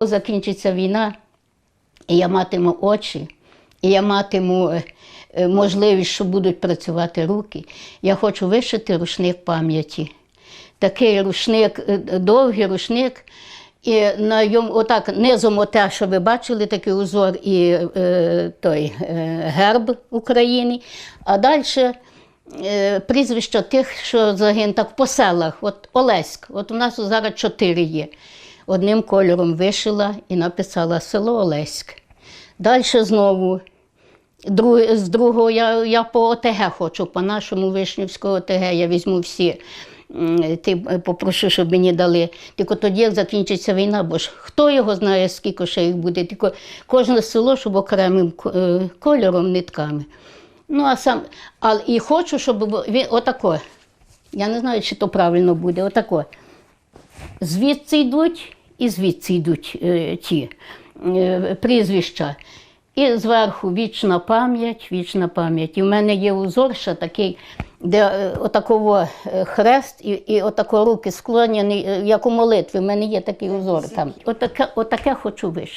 Закінчиться війна, і я матиму очі, і я матиму е, е, можливість, що будуть працювати руки. Я хочу вишити рушник пам'яті. Такий рушник, е, довгий рушник, і на йому отак низом оте, що ви бачили, такий узор і е, той е, герб України, а далі прізвища тих, що загинули так по селах. От Олеськ, от у нас зараз чотири є. Одним кольором вишила і написала село Олеськ. Далі знову. З другого я, я по ОТГ хочу, по нашому Вишнівського ОТГ я візьму всі. Ти попрошу, щоб мені дали. Тільки тоді, як закінчиться війна, бо ж хто його знає, скільки ще їх буде. Тільки кожне село, щоб окремим е, кольором, нитками. Ну, а сам, а, і хочу, щоб він отако. Я не знаю, чи то правильно буде, отако. Звідси йдуть і звідси йдуть е, ті е, прізвища. І зверху вічна пам'ять, вічна пам'ять. І в мене є узор ще такий, де е, отаково хрест і, і отако руки склонені, як у молитві. У мене є такий узор там. Отаке, отаке хочу вишити.